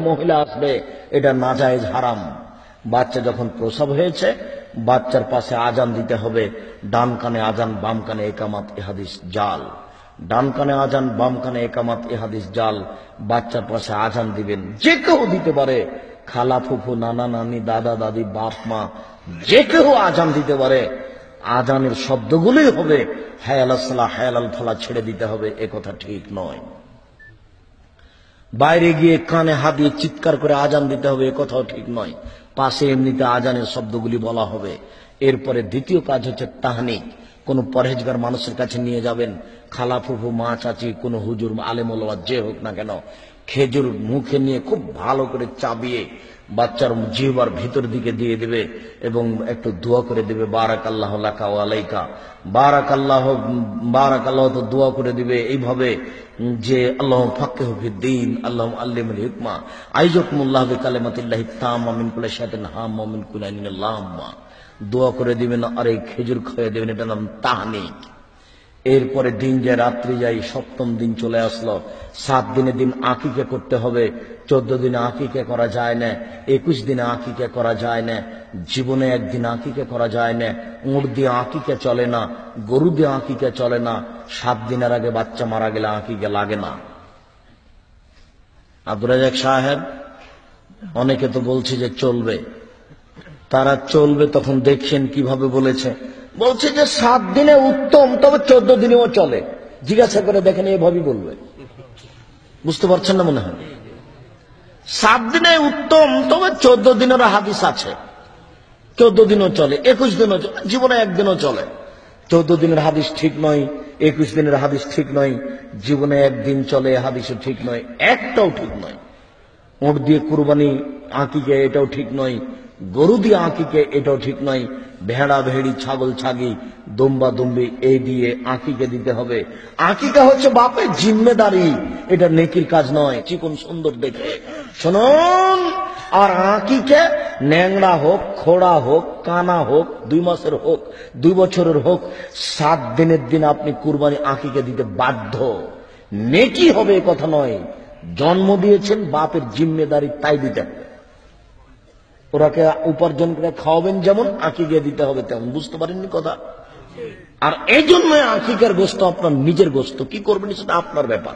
মহিলা আসবে, এটা নাজায়েজ হারাম। বাচ্চা যখন প্রসব হয়েছে, বাচ্চার পাশে আজান দিতে হবে, ডান কানে আজান, বাম কানে একামাত এহাদিস জাল। ডান কানে আজান, বাম কানে একামাত এহাদিস জাল। বাচ্চার পাশে আজান দিবেন, যে কেউ দিতে পারে। খালা, ফুফু, নানা, নানি, দাদা, দাদি, বাপ, মা, যে কেউ আজান দিতে পারে। আজানের শব্দগুলোই হবে, হায়াল আসলা হায়াল ফলা ছেড়ে দিতে হবে, এ কথা ঠিক নয়। বাইরে গিয়ে কানে হাত দিয়ে চিৎকার করে আজান দিতে হবে, এ কথাও ঠিক নয়। পাশে এমনিতে আজানের শব্দগুলি বলা হবে। এরপরে দ্বিতীয় কাজ হচ্ছে তাহনিক। কোন পরহেজগার মানুষের কাছে নিয়ে যাবেন। খালা ফুফু মা চাচি, কোন হুজুর, আলেমোলা যে হোক না কেন, খেজুর মুখে নিয়ে খুব ভালো করে চাবিয়ে বাচ্চার জিহবার ভিতর দিকে দিয়ে দেবে এবং একটু দোয়া করে দেবে বারাক আল্লাহ লাকা আলাইকা। বারাক আল্লাহ বারাক আল্লাহ তো দোয়া করে দিবে। এইভাবে যে আল্লাহ ফাক্কে হফিদ্দিন আল্লাহ আল্লিমুল হিকমা। আইজকুমুল্লাহ কালেমাতিল্লাহ তাম আমিন কুলে শায়তান হাম আমিন কুলাইনিন আল্লাহুম্মা দোয়া করে দিবেন, আর এই খেজুর খাইয়ে দেবেন, এটা নাম তাহনিক। এরপরে দিন যায়, রাত্রি যাই সপ্তম দিন চলে আসলো। সাত দিনে দিন আকিকে করতে হবে। চোদ্দ দিনে আকিকে করা যায় না, একুশ দিনে আকিকে করা যায় না, জীবনে একদিন আকিকে করা যায় না, উঁট দিয়ে আকিকে চলে না, গরু দিয়ে আকিকে চলে না, সাত দিনের আগে বাচ্চা মারা গেলে আকিকে লাগে না। আব্দুল রাজাক সাহেব, অনেকে তো বলছে যে চলবে। তারা চলবে তখন দেখছেন কীভাবে বলেছে। বলছে যে সাত দিনে উত্তম, তবে চোদ্দ দিনেও চলে। জিজ্ঞাসা করে দেখেন এভাবেই বলবে। বুঝতে পারছেন না মনে হয়? সাত দিনে উত্তম, তবে চোদ্দ দিনের হাদিস আছে। চোদ্দ দিনও চলে, একুশ দিনও চলে, জীবনে একদিনও চলে। চোদ্দ দিনের হাদিস ঠিক নয়, একুশ দিনের হাদিস ঠিক নয়, জীবনে একদিন চলে হাদিসও ঠিক নয়, একটাও ঠিক নয়। ওঁট দিয়ে কুরবানি আঁকিকে এটাও ঠিক নয় গরু দিয়ে আঁকিকে এটাও ঠিক নয়। ভেড়া, ভেড়ি, ছাগল, ছাগি, দম্বা, দম্বি এই দিয়ে আঁকিকে দিতে হবে। আঁকিকা হচ্ছে বাপের জিম্মেদারি। এটা নেকির কাজ নয়। চিকন সুন্দর দেখে। শুনুন, আর আঁকিকে ন্যাংড়া হোক, খোড়া হোক, কানা হোক, দুই মাসের হোক, দুই বছরের হোক, সাত দিনের দিন আপনি কুরবানি আঁকিকে দিতে বাধ্য। নেকি হবে কথা নয়। জন্ম দিয়েছেন বাপের জিম্মেদারি, তাই দিতে ওরাকে উপার্জন করে খাওয়াবেন যেমন আঁকিকে দিতে হবে তেমন। বুঝতে পারেননি কথা? আর এই জন্য আঁকিকার গোস্ত আপনার নিজের গোস্ত। কি করবেন সেটা আপনার ব্যাপার।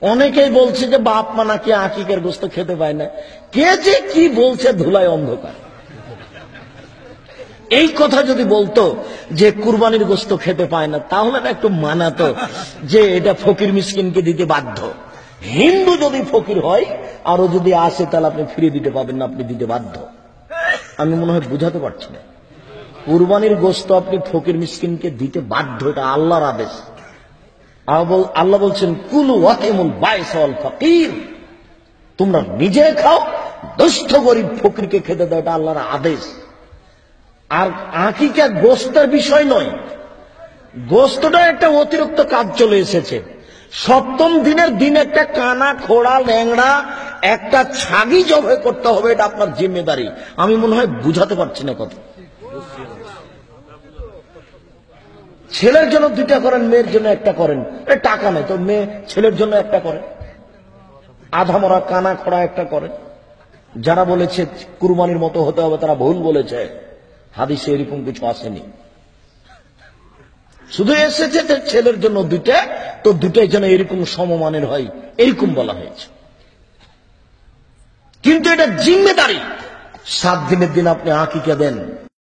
অনেকেই বলছে যে বাপ মা নাকি আঁকিকের গোস্ত খেতে পায় না। কে যে কি বলছে ধুলায় অন্ধকার। এই কথা যদি বলতো যে কুরবানির গোস্ত খেতে পায় না, তাহলে একটু মানাতো যে এটা ফকির মিসকিনকে দিতে বাধ্য। হিন্দু যদি ফকির হয়, আরও যদি আসে, তাহলে আপনি ফিরিয়ে দিতে পাবেন না, আপনি দিতে বাধ্য। আমি মনে হয় বুঝাতে পারছি না। কুরবানির গোস্ত আপনি ফকির মিসকিনকে দিতে বাধ্য, এটা আল্লাহর আদেশ। আল্লাহ বলছেন, কুলু ওয়াকিমুল বাইসল ফকির। তোমরা নিজে খাও দুস্থ গরিব ফকিরকে খেতে দাও, এটা আল্লাহর আদেশ। আর আঁকিকা গোস্তের বিষয় নয় গোস্তটা একটা অতিরিক্ত কাজ চলে এসেছে। সপ্তম দিনের দিন একটা কানা, খোড়া, ল্যাংড়া একটা ছাগি জবে করতে হবে, এটা আপনার জিম্মেদারি। আমি মনে হয় বুঝাতে পারছি না কথা। ছেলের জন্য দুইটা করেন, মেয়ের জন্য একটা করেন। টাকা নেই, তো মেয়ে ছেলের জন্য একটা করেন আধা মরা, কানা খোড়া একটা করেন যারা বলেছে কুরবানির মতো হতে হবে, তারা ভুল বলেছে। হাদিসে এরকম কিছু আসেনি। শুধু এসেছে ছেলের জন্য দুইটা, তো দুটাই যেন এরকম সমমানের হয়, এরকম বলা হয়েছে। কিন্তু এটা জিম্মেদারি। সাত দিনের দিন আপনি আঁকিকে দেন।